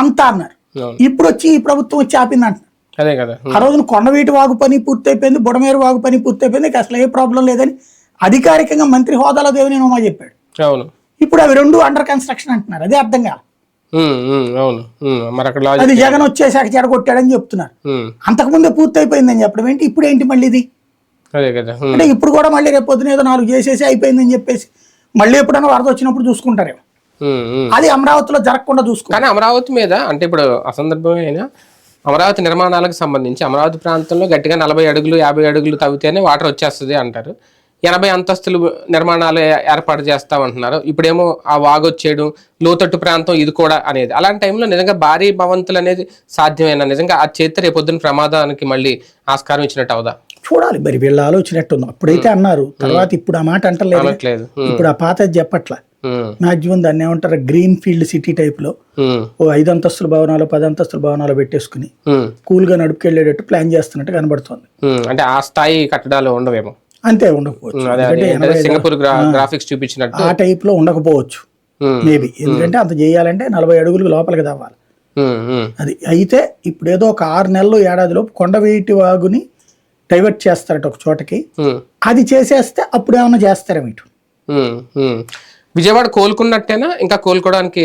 అంతా అన్నారు. ఇప్పుడు వచ్చి ఈ ప్రభుత్వం వచ్చి ఆపింది అంటున్నారు అదే కదా. ఉమ్. ఆ రోజున కొండవీటి వాగు పని పూర్తయిపోయింది బుడమేరు వాగు పని పూర్తయిపోయింది అసలు ఏ ప్రాబ్లం లేదని అధికారికంగా మంత్రి హోదాలో దేవినేని ఉమా చెప్పాడు. అవును. ఇప్పుడు అవి రెండు అండర్ కన్స్ట్రక్షన్ అంటున్నారు అదే అర్థం కాదు అది జగన్ వచ్చేసాక చెడగొట్టాడని చెప్తున్నారు. అంతకుముందే పూర్తయిపోయిందని చెప్పడం ఏంటి? ఇప్పుడు ఏంటి మళ్ళీ ఇది? అంటే ఇప్పుడు కూడా మళ్ళీ రేపు పొద్దున ఏదో నాలుగు చేసేసి అయిపోయిందని చెప్పేసి మళ్ళీ ఎప్పుడైనా వరద వచ్చినప్పుడు చూసుకుంటారేమో. అది అమరావతిలో జరగకుండా చూసుకో. కానీ అమరావతి మీద అంటే ఇప్పుడు అసందర్భమే అయినా అమరావతి నిర్మాణాలకు సంబంధించి అమరావతి ప్రాంతంలో గట్టిగా నలభై అడుగులు యాభై అడుగులు తవ్వితేనే వాటర్ వచ్చేస్తుంది అంటారు. ఎనభై అంతస్తులు నిర్మాణాలు ఏర్పాటు చేస్తామంటున్నారు. ఇప్పుడేమో ఆ వాగొచ్చేయడం లోతట్టు ప్రాంతం ఇది కూడా అనేది. అలాంటి టైంలో నిజంగా భారీ భవంతులు అనేది సాధ్యమేనా? నిజంగా ఆ చేస్తే రేపొద్దున ప్రమాదానికి మళ్ళీ ఆస్కారం ఇచ్చినట్టు అవదా? చూడాలి మరి వీళ్ళ ఆలోచన ఎట్టుందో అప్పుడైతే అన్నారు తర్వాత ఇప్పుడు ఆ మాట అంటలేదు. ఇప్పుడు ఆ పాత చెప్పట్ల. మాక్సిమం దాన్ని ఏమంటారు గ్రీన్ ఫీల్డ్ సిటీ టైప్లో ఓ ఐదు అంతస్తుల భవనాలు పది అంతస్తుల భవనాలు పెట్టేసుకుని కూల్గా నడుపుకెళ్ళేటట్టు ప్లాన్ చేస్తున్నట్టు కనబడుతోంది. అంటే ఆ స్థాయి కట్టడాలు ఉండవేమో. అంతే ఉండకపోవచ్చు. సింగపూర్ గ్రాఫిక్స్ చూపించినట్టు. ఆ టైప్లో ఉండకపోవచ్చు మేబీ. ఎందుకంటే అంత చేయాలంటే నలభై అడుగులు లోపలికి తవ్వాలి. అది అయితే ఇప్పుడు ఏదో ఒక ఆరు నెలలు ఏడాదిలో కొండవీటి వాగుని డైవర్ట్ చేస్తారట ఒక చోటకి. అది చేసేస్తే అప్పుడు ఏమైనా చేస్తారేమో ఇటు. విజయవాడ కోలుకున్నట్టేనా ఇంకా కోలుకోవడానికి